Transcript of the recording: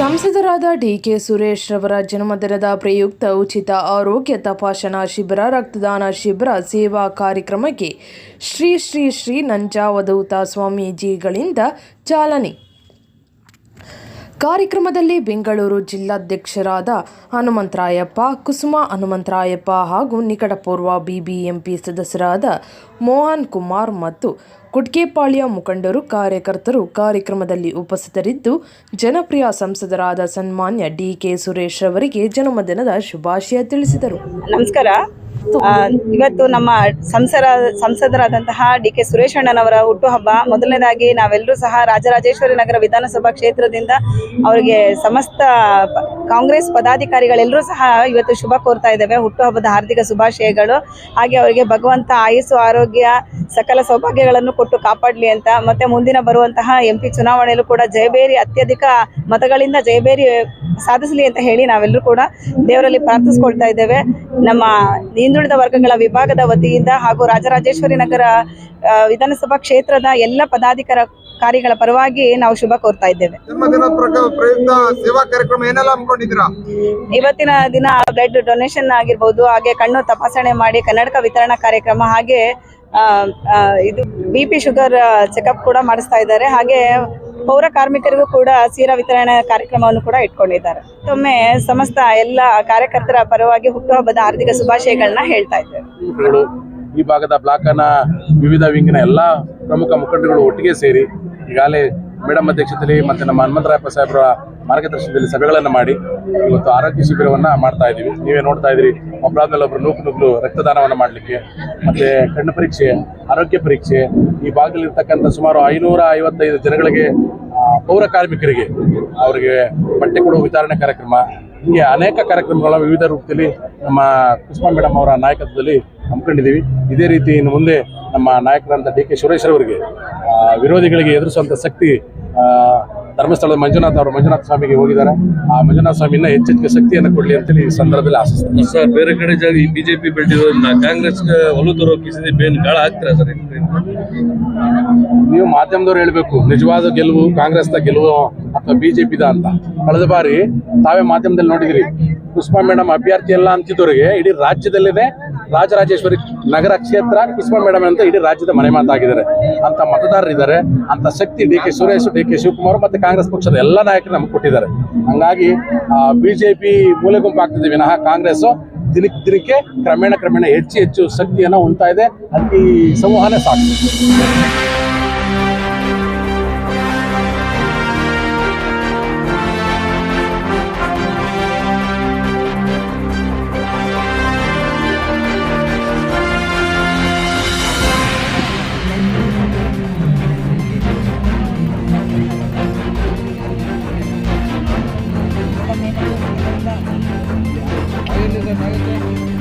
ಸಂಸದರಾದ ಡಿಕೆ ಸುರೇಶ್ ರವರ ಜನ್ಮದಿನದ ಪ್ರಯುಕ್ತ ಉಚಿತ ಆರೋಗ್ಯ ತಪಾಸಣಾ ಶಿಬಿರ, ರಕ್ತದಾನ ಶಿಬಿರ, ಸೇವಾ ಕಾರ್ಯಕ್ರಮಕ್ಕೆ ಶ್ರೀ ಶ್ರೀ ಶ್ರೀ ನಂಜಾವಧೂತ ಸ್ವಾಮೀಜಿಗಳಿಂದ ಚಾಲನೆ. ಕಾರ್ಯಕ್ರಮದಲ್ಲಿ ಬೆಂಗಳೂರು ಜಿಲ್ಲಾಧ್ಯಕ್ಷರಾದ ಹನುಮಂತರಾಯಪ್ಪ, ಕುಸುಮ ಹನುಮಂತರಾಯಪ್ಪ ಹಾಗೂ ನಿಕಟಪೂರ್ವ ಬಿಬಿಎಂಪಿ ಸದಸ್ಯರಾದ ಮೋಹನ್ ಕುಮಾರ್ ಮತ್ತು ಕುಟ್ಕೆಪಾಳ್ಯ ಮುಖಂಡರು ಕಾರ್ಯಕರ್ತರು ಕಾರ್ಯಕ್ರಮದಲ್ಲಿ ಉಪಸ್ಥಿತರಿದ್ದು, ಜನಪ್ರಿಯ ಸಂಸದರಾದ ಸನ್ಮಾನ್ಯ ಡಿಕೆ ಸುರೇಶ್ ಅವರಿಗೆ ಜನ್ಮದಿನದ ಶುಭಾಶಯ ತಿಳಿಸಿದರು. ನಮಸ್ಕಾರ. ಇವತ್ತು ನಮ್ಮ ಸಂಸರ, ಸಂಸದರಾದಂತಹ ಡಿ ಕೆ ಸುರೇಶ್ ಅಣ್ಣನವರ ಹುಟ್ಟುಹಬ್ಬ. ಮೊದಲನೇದಾಗಿ ನಾವೆಲ್ಲರೂ ಸಹ ರಾಜರಾಜೇಶ್ವರಿ ನಗರ ವಿಧಾನಸಭಾ ಕ್ಷೇತ್ರದಿಂದ ಅವರಿಗೆ ಸಮಸ್ತ ಕಾಂಗ್ರೆಸ್ ಪದಾಧಿಕಾರಿಗಳೆಲ್ಲರೂ ಸಹ ಇವತ್ತು ಶುಭ ಕೋರ್ತಾ ಇದ್ದಾವೆ. ಹುಟ್ಟುಹಬ್ಬದ ಹಾರ್ದಿಕ ಶುಭಾಶಯಗಳು. ಹಾಗೆ ಅವರಿಗೆ ಭಗವಂತ ಆಯುಸ್ಸು, ಆರೋಗ್ಯ, ಸಕಲ ಸೌಭಾಗ್ಯಗಳನ್ನು ಕೊಟ್ಟು ಕಾಪಾಡಲಿ ಅಂತ. ಮತ್ತೆ ಮುಂದಿನ ಬರುವಂತಹ ಎಂ ಪಿ ಚುನಾವಣೆಯಲ್ಲೂ ಕೂಡ ಜಯಬೇರಿ ಅತ್ಯಧಿಕ ಮತಗಳಿಂದ ಜಯಬೇರಿ ಸಾಧಿಸಲಿ ಅಂತ ಹೇಳಿ ನಾವೆಲ್ಲರೂ ಕೂಡ ದೇವರಲ್ಲಿ ಪ್ರಾರ್ಥಿಸ್ಕೊಳ್ತಾ ಇದ್ದೇವೆ. ನಮ್ಮ ಹಿಂದುಳಿದ ವರ್ಗಗಳ ವಿಭಾಗದ ವತಿಯಿಂದ ಹಾಗೂ ರಾಜರಾಜೇಶ್ವರಿ ನಗರ ವಿಧಾನಸಭಾ ಕ್ಷೇತ್ರದ ಎಲ್ಲ ಪದಾಧಿಕಾರ ಕಾರಿಗಳ ಪರವಾಗಿ ನಾವು ಶುಭ ಕೋರ್ತಾ ಇದ್ದೇವೆ. ಜನ್ಮದಿನ ಪ್ರಕ- ಪ್ರಯುಕ್ತ ಸೇವಾ ಕಾರ್ಯಕ್ರಮ ಏನೆಲ್ಲ ಹಮ್ಮಿಕೊಂಡಿದ್ದೀರಾ ಇವತ್ತಿನ ದಿನ ಬ್ಲಡ್ ಡೊನೇಷನ್ ಆಗಿರ್ಬೋದು ಹಾಗೆ ಕಣ್ಣು ತಪಾಸಣೆ ಮಾಡಿ ಕನ್ನಡಕ ವಿತರಣಾ ಕಾರ್ಯಕ್ರಮ ಹಾಗೆ ಇದು ಬಿ ಪಿ ಶುಗರ್ ಚೆಕಪ್ ಕೂಡ ಮಾಡಿಸ್ತಾ ಇದ್ದಾರೆ. ಹಾಗೆ ಪೌರ ಕಾರ್ಮಿಕರಿಗೂ ಕೂಡ ಸೀರಾ ವಿತರಣೆ ಕಾರ್ಯಕ್ರಮವನ್ನು ಕೂಡ ಇಟ್ಕೊಂಡಿದ್ದಾರೆ. ಮತ್ತೊಮ್ಮೆ ಸಮಸ್ತ ಎಲ್ಲ ಕಾರ್ಯಕರ್ತರ ಪರವಾಗಿ ಹುಟ್ಟುಹಬ್ಬದ ಹಾರ್ದಿಕ ಶುಭಾಶಯಗಳನ್ನ ಹೇಳ್ತಾ ಇದ್ದೇವೆ. ಈ ಭಾಗದ ಬ್ಲಾಕ್ನ ವಿವಿಧ ವಿಂಗಿನ ಎಲ್ಲ ಪ್ರಮುಖ ಮುಖಂಡಗಳು ಒಟ್ಟಿಗೆ ಸೇರಿ ಈಗಾಗಲೇ ಮೇಡಮ್ ಅಧ್ಯಕ್ಷತೆಯಲ್ಲಿ ಮತ್ತು ನಮ್ಮ ಹನುಮಂತರಾಯಪ್ಪ ಸಾಹೇಬರ ಮಾರ್ಗದರ್ಶನದಲ್ಲಿ ಸಭೆಗಳನ್ನು ಮಾಡಿ ಇವತ್ತು ಆರೋಗ್ಯ ಶಿಬಿರವನ್ನು ಮಾಡ್ತಾ ಇದ್ದೀವಿ. ನೀವೇ ನೋಡ್ತಾ ಇದ್ದೀರಿ ಒಬ್ಬರಾದ್ಮೇಲೆ ಒಬ್ಬರು ನೂಕು ನೂಕು ರಕ್ತದಾನವನ್ನು ಮಾಡಲಿಕ್ಕೆ, ಮತ್ತು ಕಣ್ಣು ಪರೀಕ್ಷೆ, ಆರೋಗ್ಯ ಪರೀಕ್ಷೆ, ಈ ಭಾಗದಲ್ಲಿರ್ತಕ್ಕಂಥ ಸುಮಾರು ಐನೂರ ಐವತ್ತೈದು ಜನಗಳಿಗೆ ಪೌರ ಕಾರ್ಮಿಕರಿಗೆ ಅವರಿಗೆ ಬಟ್ಟೆ ಕೊಡುವ ವಿತರಣೆ ಕಾರ್ಯಕ್ರಮ, ಹೀಗೆ ಅನೇಕ ಕಾರ್ಯಕ್ರಮಗಳ ವಿವಿಧ ರೂಪದಲ್ಲಿ ನಮ್ಮ ಕುಸುಮಾ ಮೇಡಮ್ ಅವರ ನಾಯಕತ್ವದಲ್ಲಿ ಹಮ್ಮಿಕೊಂಡಿದ್ದೀವಿ. ಇದೇ ರೀತಿ ಇನ್ನು ಮುಂದೆ ನಮ್ಮ ನಾಯಕರಂತ ಡಿ ಕೆ ಸುರೇಶ್ ಅವರಿಗೆ ವಿರೋಧಿಗಳಿಗೆ ಎದುರಿಸುವಂಥ ಶಕ್ತಿ ಧರ್ಮಸ್ಥಳದ ಮಂಜುನಾಥ್ ಅವರು ಮಂಜುನಾಥ ಸ್ವಾಮಿಗೆ ಹೋಗಿದ್ದಾರೆ. ಆ ಮಂಜುನಾಥ ಸ್ವಾಮಿ ಇನ್ನೂ ಹೆಚ್ಚೆಚ್ಚಿಗೆ ಶಕ್ತಿಯನ್ನು ಕೊಡಲಿ ಅಂತೇಳಿ ಈ ಸಂದರ್ಭದಲ್ಲಿ ಆಶಿಸ್ತಾರೆ ಸರ್ ಬೇರೆ ಕಡೆ ಜಾಗ ಈ ಬಿಜೆಪಿ ಬೆಳೆದಿರೋದ್ರಿಂದ ಕಾಂಗ್ರೆಸ್ ಒಲು ತರೋಕಿಸಿದ್ರೆ ಬೇನ್ ಗಾಳ ಹಾಕ್ತೀರಾ ಸರ್ ನೀವು ಮಾಧ್ಯಮದವ್ರು ಹೇಳ್ಬೇಕು ನಿಜವಾದ ಗೆಲುವು ಕಾಂಗ್ರೆಸ್ನ ಗೆಲುವು ಅಥವಾ ಬಿಜೆಪಿದ ಅಂತ. ಕಳೆದ ಬಾರಿ ತಾವೇ ಮಾಧ್ಯಮದಲ್ಲಿ ನೋಡಿದಿರಿ ಪುಷ್ಪಾ ಮೇಡಮ್ ಅಭ್ಯರ್ಥಿ ಎಲ್ಲ ಅಂತಿದ್ದವರಿಗೆ ಇಡೀ ರಾಜ್ಯದಲ್ಲಿದೆ ರಾಜರಾಜೇಶ್ವರಿ ನಗರ ಕ್ಷೇತ್ರ ಕುಸುಮ ಮೇಡಮ್ ಅಂತ ಇಡೀ ರಾಜ್ಯದ ಮನೆ ಮಾತಾಗಿದ್ದಾರೆ. ಅಂತ ಮತದಾರರಿದ್ದಾರೆ ಅಂತ ಶಕ್ತಿ D K Suresh, D K Shivakumar ಮತ್ತೆ ಕಾಂಗ್ರೆಸ್ ಪಕ್ಷದ ಎಲ್ಲ ನಾಯಕರು ನಮ್ಗೆ ಕೊಟ್ಟಿದ್ದಾರೆ. ಹಂಗಾಗಿ ಬಿಜೆಪಿ ಮೂಲೆ ಗುಂಪು ಆಗ್ತಿದೆ ವಿನಃ ಕಾಂಗ್ರೆಸ್ ದಿನಕ್ಕೆ ದಿನಕ್ಕೆ ಕ್ರಮೇಣ ಕ್ರಮೇಣ ಹೆಚ್ಚು ಹೆಚ್ಚು ಶಕ್ತಿಯನ್ನು ಉಂಟಾ ಇದೆ. ಅದಕ್ಕೆ ಈ ಸಂವಹನ ಸಾಕು. नहीं